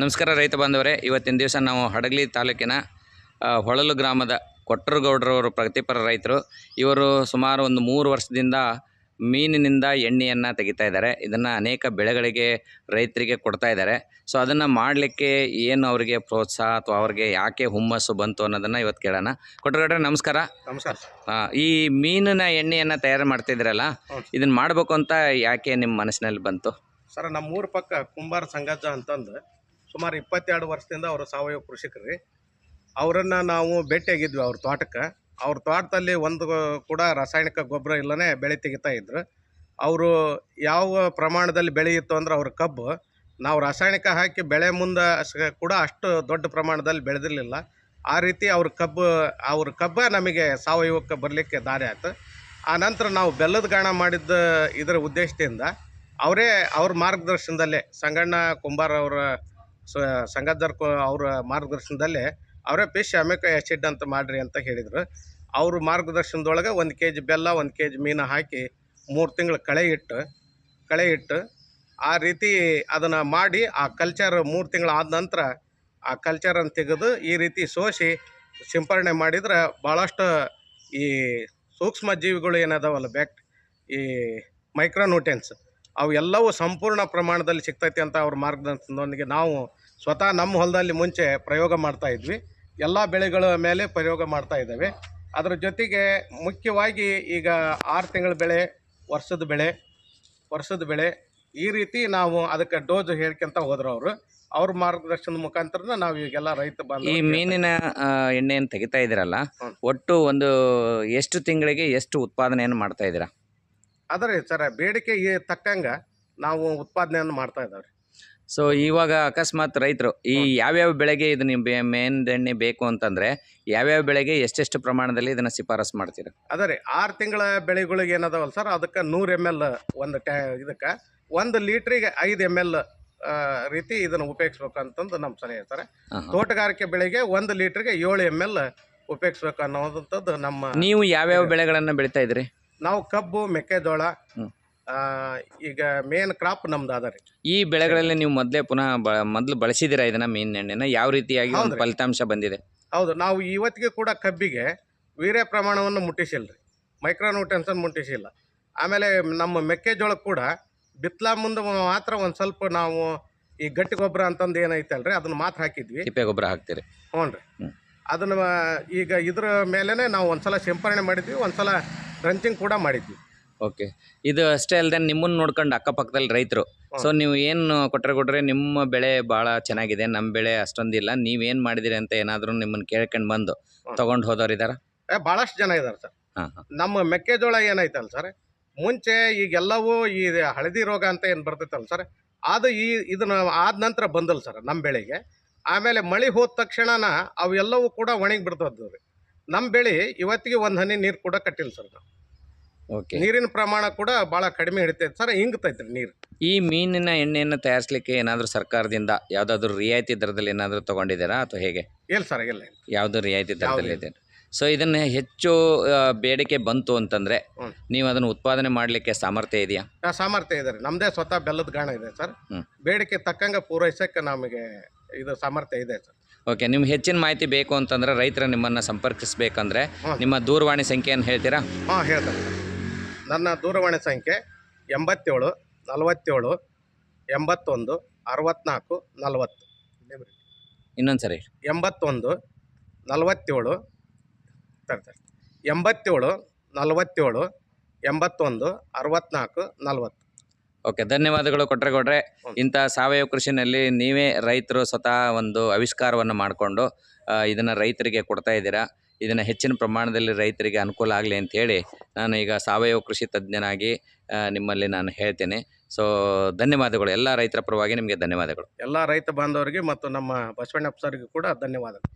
ನಮಸ್ಕಾರ ರೈತ ಬಾಂಧವರೇ. ಇವತ್ತಿನ ದಿವಸ ನಾವು ಹಡಗಲಿ ತಾಲೂಕಿನ ಹೊಳಲು ಗ್ರಾಮದ ಕೊಟ್ಟರುಗೌಡರವರು ಪ್ರಗತಿಪರ ರೈತರು. ಇವರು ಸುಮಾರು ಒಂದು ಮೂರು ವರ್ಷದಿಂದ ಮೀನಿನಿಂದ ಎಣ್ಣೆಯನ್ನು ತೆಗಿತಾ ಇದ್ದಾರೆ. ಇದನ್ನು ಅನೇಕ ಬೆಳೆಗಳಿಗೆ ರೈತರಿಗೆ ಕೊಡ್ತಾ ಇದ್ದಾರೆ. ಸೊ ಅದನ್ನು ಮಾಡಲಿಕ್ಕೆ ಏನು ಅವರಿಗೆ ಪ್ರೋತ್ಸಾಹ ಅಥವಾ ಅವ್ರಿಗೆ ಯಾಕೆ ಹುಮ್ಮಸ್ಸು ಬಂತು ಅನ್ನೋದನ್ನು ಇವತ್ತು ಕೇಳೋಣ. ಕೊಟ್ಟರುಗೌಡ್ರೆ ನಮಸ್ಕಾರ. ನಮಸ್ಕಾರ. ಈ ಮೀನಿನ ಎಣ್ಣೆಯನ್ನು ತಯಾರು ಮಾಡ್ತಿದ್ದೀರಲ್ಲ. ಇದನ್ನು ಮಾಡಬೇಕು ಅಂತ ಯಾಕೆ ನಿಮ್ಮ ಮನಸ್ಸಿನಲ್ಲಿ ಬಂತು? ಸರ್ ನಮ್ಮ ಊರ ಪಕ್ಕ ಕುಂಬಾರ ಸಂಗಜ್ಜ ಅಂತಂದು ಸುಮಾರು ಇಪ್ಪತ್ತೆರಡು ವರ್ಷದಿಂದ ಅವರು ಸಾವಯವ ಕೃಷಿಕರು. ರೀ ಅವರನ್ನು ನಾವು ಭೇಟಿಯಾಗಿದ್ವಿ ಅವ್ರ ತೋಟಕ್ಕೆ. ಅವ್ರ ತೋಟದಲ್ಲಿ ಒಂದು ಕೂಡ ರಾಸಾಯನಿಕ ಗೊಬ್ಬರ ಇಲ್ಲನೇ ಬೆಳೆ ತೆಗಿತಾ ಇದ್ರು. ಅವರು ಯಾವ ಪ್ರಮಾಣದಲ್ಲಿ ಬೆಳೆಯಿತ್ತು ಅಂದ್ರೆ ಅವ್ರ ಕಬ್ಬು. ನಾವು ರಾಸಾಯನಿಕ ಹಾಕಿ ಬೆಳೆ ಮುಂದೆ ಕೂಡ ಅಷ್ಟು ದೊಡ್ಡ ಪ್ರಮಾಣದಲ್ಲಿ ಬೆಳೆದಿರಲಿಲ್ಲ. ಆ ರೀತಿ ಅವ್ರ ಕಬ್ಬು, ಅವ್ರ ಕಬ್ಬ ನಮಗೆ ಸಾವಯವಕ್ಕೆ ಬರಲಿಕ್ಕೆ ದಾರಿ ಆಯ್ತು. ಆ ನಂತರ ನಾವು ಬೆಲ್ಲದ ಗಾಣ ಮಾಡಿದ್ದ ಇದರ ಉದ್ದೇಶದಿಂದ ಅವರೇ ಅವ್ರ ಮಾರ್ಗದರ್ಶನದಲ್ಲೇ ಸಂಗಣ್ಣ ಕುಂಬಾರ ಅವರ ಸಂಗದ್ದರ್ ಅವರ ಮಾರ್ಗದರ್ಶನದಲ್ಲಿ ಅವರೇ ಫಿಶ್ ಅಮೆಕ ಆ್ಯಸಿಡ್ ಅಂತ ಮಾಡ್ರಿ ಅಂತ ಹೇಳಿದರು. ಅವ್ರ ಮಾರ್ಗದರ್ಶನದೊಳಗೆ ಒಂದು ಕೆ ಜಿ ಬೆಲ್ಲ, ಒಂದು ಕೆ ಜಿ ಮೀನು ಹಾಕಿ ಮೂರು ತಿಂಗಳು ಕಳೆ ಇಟ್ಟು ಕಳೆ ಇಟ್ಟು ಆ ರೀತಿ ಅದನ್ನು ಮಾಡಿ ಆ ಕಲ್ಚರ್ ಮೂರು ತಿಂಗಳು ಆದ ನಂತರ ಆ ಕಲ್ಚರನ್ನು ತೆಗೆದು ಈ ರೀತಿ ಸೋಸಿ ಸಿಂಪರಣೆ ಮಾಡಿದ್ರೆ ಭಾಳಷ್ಟು ಈ ಸೂಕ್ಷ್ಮ ಜೀವಿಗಳು ಏನದಾವಲ್ಲ ಬ್ಯಾಕ್ ಈ ಮೈಕ್ರೋನ್ಯೂಟೆನ್ಸ್ ಅವು ಎಲ್ಲವೂ ಸಂಪೂರ್ಣ ಪ್ರಮಾಣದಲ್ಲಿ ಸಿಗ್ತೈತೆ ಅಂತ ಅವ್ರ ಮಾರ್ಗದರ್ಶನದೊಂದಿಗೆ ನಾವು ಸ್ವತಃ ನಮ್ಮ ಹೊಲದಲ್ಲಿ ಮುಂಚೆ ಪ್ರಯೋಗ ಮಾಡ್ತಾ ಇದ್ವಿ. ಎಲ್ಲ ಬೆಳೆಗಳ ಮೇಲೆ ಪ್ರಯೋಗ ಮಾಡ್ತಾ ಇದ್ದಾವೆ. ಅದರ ಜೊತೆಗೆ ಮುಖ್ಯವಾಗಿ ಈಗ ಆರು ತಿಂಗಳ ಬೆಳೆ ವರ್ಷದ ಬೆಳೆ ವರ್ಷದ ಬೆಳೆ ಈ ರೀತಿ ನಾವು ಅದಕ್ಕೆ ಡೋಸ್ ಹೇಳ್ಕೊಂತ ಹೋದ್ರು ಅವರು. ಅವ್ರ ಮಾರ್ಗದರ್ಶನದ ಮುಖಾಂತರ ನಾವು ಈಗೆಲ್ಲ ರೈತ ಈ ಮೀನಿನ ಎಣ್ಣೆಯನ್ನು ತೆಗಿತಾ ಇದ್ದೀರಲ್ಲ ಒಟ್ಟು ಒಂದು ಎಷ್ಟು ತಿಂಗಳಿಗೆ ಎಷ್ಟು ಉತ್ಪಾದನೆಯನ್ನು ಮಾಡ್ತಾ ಇದ್ದೀರಾ? ಅದರಿ ಸರ ಬೇಡಿಕೆಗೆ ತಕ್ಕಂಗೆ ನಾವು ಉತ್ಪಾದನೆಯನ್ನು ಮಾಡ್ತಾ ಇದ್ದಾವೆ. ಸೊ ಇವಾಗ ಅಕಸ್ಮಾತ್ ರೈತರು ಈ ಯಾವ್ಯಾವ ಬೆಳೆಗೆ ಇದು ನೀವು ಬೇ ಮೇನ್ ಎಣ್ಣೆ ಬೇಕು ಅಂತಂದ್ರೆ ಯಾವ್ಯಾವ ಬೆಳೆಗೆ ಎಷ್ಟೆಷ್ಟು ಪ್ರಮಾಣದಲ್ಲಿ ಇದನ್ನ ಶಿಫಾರಸ್ ಮಾಡ್ತೀರಾ? ಅದೇ ರೀ ಆರು ತಿಂಗಳ ಬೆಳೆಗಳಿಗೆ ಏನದಾವಲ್ಲ ಸರ್ ಅದಕ್ಕೆ ನೂರು ಎಂ ಎಲ್ ಒಂದು ಟ್ಯಾ ಇದಕ್ಕೆ ಒಂದು ಲೀಟ್ರಿಗೆ ಐದು ಎಂ ಎಲ್ ರೀತಿ ಇದನ್ನು ಉಪಯೋಗಿಸ್ಬೇಕು ಅಂತಂದು ನಮ್ಮ ಸಲಹೆ ಸರ್. ತೋಟಗಾರಿಕೆ ಬೆಳೆಗೆ ಒಂದು ಲೀಟ್ರಿಗೆ ಏಳು ಎಂ ಎಲ್ ಉಪಯೋಗಿಸ್ಬೇಕು ಅನ್ನೋದಂಥದ್ದು ನಮ್ಮ ನೀವು ಯಾವ್ಯಾವ ಬೆಳೆಗಳನ್ನ ಬೆಳಿತಾ ಇದ್ರಿ ನಾವು ಕಬ್ಬು ಮೆಕ್ಕೆಜೋಳ ಆ, ಈಗ ಮೇನ್ ಕ್ರಾಪ್ ನಮ್ದು ಅದ ರೀ. ಈ ಬೆಳೆಗಳಲ್ಲಿ ನೀವು ಮೊದಲೇ ಪುನಃ ಬ ಮೊದಲು ಬಳಸಿದಿರಾ ಇದನ್ನ ಮೇನ್ ಎಣ್ಣೆನ? ಯಾವ ರೀತಿಯಾಗಿ ಒಂದು ಫಲಿತಾಂಶ ಬಂದಿದೆ? ಹೌದು ನಾವು ಇವತ್ತಿಗೆ ಕೂಡ ಕಬ್ಬಿಗೆ ವೀರ್ಯ ಪ್ರಮಾಣವನ್ನು ಮುಟ್ಟಿಸಿಲ್ಲ ರೀ ಮೈಕ್ರೋನ್ಯೂಟೆನ್ಸನ್ನು ಮುಟ್ಟಿಸಿಲ್ಲ. ಆಮೇಲೆ ನಮ್ಮ ಮೆಕ್ಕೆಜೋಳ ಕೂಡ ಬಿತ್ತಲ ಮುಂದೆ ಮಾತ್ರ ಒಂದು ಸ್ವಲ್ಪ ನಾವು ಈ ಗಟ್ಟಿ ಗೊಬ್ಬರ ಅಂತಂದು ಏನೈತಲ್ರಿ ಅದನ್ನ ಮಾತ್ರ ಹಾಕಿದ್ವಿ. ತಿಪ್ಪೆ ಗೊಬ್ಬರ ಹಾಕ್ತೀರಿ. ಹ್ಞೂ ರೀ ಹ್ಮ್. ಅದನ್ನು ಈಗ ಇದ್ರ ಮೇಲೇ ನಾವು ಒಂದ್ಸಲ ಸಿಂಪರಣೆ ಮಾಡಿದ್ವಿ ಒಂದ್ಸಲ ಡ್ರಂಚಿಂಗ್ ಕೂಡ ಮಾಡಿದ್ವಿ. ಓಕೆ. ಇದು ಅಷ್ಟೇ ಅಲ್ಲದೆ ನಿಮ್ಮನ್ನು ನೋಡ್ಕೊಂಡು ಅಕ್ಕಪಕ್ಕದಲ್ಲಿ ರೈತರು. ಸೊ ನೀವು ಏನು ಕೊಟ್ಟರೆ ಕೊಟ್ಟರೆ ನಿಮ್ಮ ಬೆಳೆ ಭಾಳ ಚೆನ್ನಾಗಿದೆ ನಮ್ಮ ಬೆಳೆ ಅಷ್ಟೊಂದಿಲ್ಲ ನೀವೇನು ಮಾಡಿದಿರಿ ಅಂತ ಏನಾದರೂ ನಿಮ್ಮನ್ನು ಕೇಳ್ಕೊಂಡು ಬಂದು. ತೊಗೊಂಡು ಹೋದವ್ರು ಇದ್ದಾರಾ ಏ, ಭಾಳಷ್ಟು ಜನ ಇದ್ದಾರೆ ಸರ್. ಹಾಂ ಹಾಂ. ನಮ್ಮ ಮೆಕ್ಕೆಜೋಳ ಏನೈತಲ್ಲ ಸರ್ ಮುಂಚೆ ಈಗೆಲ್ಲವೂ ಈ ಹಳದಿ ರೋಗ ಅಂತ ಏನು ಬರ್ತೈತಲ್ಲ ಸರ್ ಅದು ಈ ಇದನ್ನ ಆದ ನಂತರ ಬಂದಲ್ಲ ಸರ್ ನಮ್ಮ ಬೆಳೆಗೆ. ಆಮೇಲೆ ಮಳೆ ಹೋದ ತಕ್ಷಣನ ಅವೆಲ್ಲವೂ ಕೂಡ ಒಣಗಿ ಬಿಡ್ತದ್ದು ರೀ ನಮ್ಮ ಬೆಳೆ ಇವತ್ತಿಗೆ ಒಂದು ಹನಿ ನೀರು ಕೂಡ ಕಟ್ಟಿಲ್ಲ ಸರ್ ನಾವು. ಓಕೆ ನೀರಿನ ಪ್ರಮಾಣ ಕೂಡ ಭಾಳ ಕಡಿಮೆ ಹಿಡಿತೈತೆ ಸರ್ ಹಿಂಗ್ತೈತೆ ರೀ ನೀರು. ಈ ಮೀನಿನ ಎಣ್ಣೆಯನ್ನು ತಯಾರಿಸಲಿಕ್ಕೆ ಏನಾದರೂ ಸರ್ಕಾರದಿಂದ ಯಾವುದಾದ್ರೂ ರಿಯಾಯಿತಿ ದರದಲ್ಲಿ ಏನಾದರೂ ತೊಗೊಂಡಿದ್ದೀರಾ ಅಥವಾ ಹೇಗೆ? ಇಲ್ಲ ಸರ್ ಇಲ್ಲ ಇಲ್ಲ. ಯಾವುದು ರಿಯಾಯಿತಿ ದರದಲ್ಲಿ ಇದೆ ಸೊ ಇದನ್ನು ಹೆಚ್ಚು ಆ, ಬೇಡಿಕೆ ಬಂತು ಅಂತಂದರೆ ಹ್ಮ್. ನೀವು ಅದನ್ನು ಉತ್ಪಾದನೆ ಮಾಡಲಿಕ್ಕೆ ಸಾಮರ್ಥ್ಯ ಇದೆಯಾ? ಆ, ಸಾಮರ್ಥ್ಯ ಇದೆ ರೀ. ನಮ್ಮದೇ ಸ್ವತಃ ಬೆಲ್ಲದ ಗಾಣ ಇದೆ ಸರ್. ಹ್ಮ್. ಬೇಡಿಕೆ ತಕ್ಕಂಗೆ ಪೂರೈಸಕ್ಕೆ ನಮಗೆ ಇದು ಸಾಮರ್ಥ್ಯ ಇದೆ ಸರ್. ಓಕೆ ನಿಮ್ಗೆ ಹೆಚ್ಚಿನ ಮಾಹಿತಿ ಬೇಕು ಅಂತಂದ್ರೆ ರೈತರ ನಿಮ್ಮನ್ನು ಸಂಪರ್ಕಿಸಬೇಕಂದ್ರೆ. ನಿಮ್ಮ ದೂರವಾಣಿ ಸಂಖ್ಯೆಯನ್ನು ಹೇಳ್ತೀರಾ? ಹಾಂ ಹೇಳ್ತೇನೆ. ನನ್ನ ದೂರವಾಣಿ ಸಂಖ್ಯೆ ಎಂಬತ್ತೇಳು ನಲವತ್ತೇಳು ಎಂಬತ್ತೊಂದು ಅರವತ್ನಾಲ್ಕು ನಲವತ್ತು. ಇನ್ನೊಂದು ಸರಿ. ಎಂಬತ್ತೊಂದು ನಲವತ್ತೇಳು ತರ್ತಾರೆ ಎಂಬತ್ತೇಳು ನಲವತ್ತೇಳು ಎಂಬತ್ತೊಂದು ಅರವತ್ನಾಲ್ಕು ನಲವತ್ತು. ಓಕೆ ಧನ್ಯವಾದಗಳು ಕೊಟ್ಟರೆ ಕೊಟ್ಟರೆ. ಇಂಥ ಸಾವಯವ ಕೃಷಿನಲ್ಲಿ ನೀವೇ ರೈತರು ಸ್ವತಃ ಒಂದು ಆವಿಷ್ಕಾರವನ್ನು ಮಾಡಿಕೊಂಡು ಇದನ್ನು ರೈತರಿಗೆ ಕೊಡ್ತಾ ಇದ್ದೀರಾ? ಇದನ್ನು ಹೆಚ್ಚಿನ ಪ್ರಮಾಣದಲ್ಲಿ ರೈತರಿಗೆ ಅನುಕೂಲ ಆಗಲಿ ಅಂಥೇಳಿ ನಾನು ಈಗ ಸಾವಯವ ಕೃಷಿ ತಜ್ಞನಾಗಿ ನಿಮ್ಮಲ್ಲಿ ನಾನು ಹೇಳ್ತೇನೆ. ಸೊ ಧನ್ಯವಾದಗಳು. ಎಲ್ಲ ರೈತರ ಪರವಾಗಿ ನಿಮಗೆ ಧನ್ಯವಾದಗಳು. ಎಲ್ಲ ರೈತ ಬಾಂಧವರಿಗೆ ಮತ್ತು ನಮ್ಮ ಬಸವಣ್ಣಪ್ಪ ಸರ್ಗೂ ಕೂಡ ಧನ್ಯವಾದಗಳು.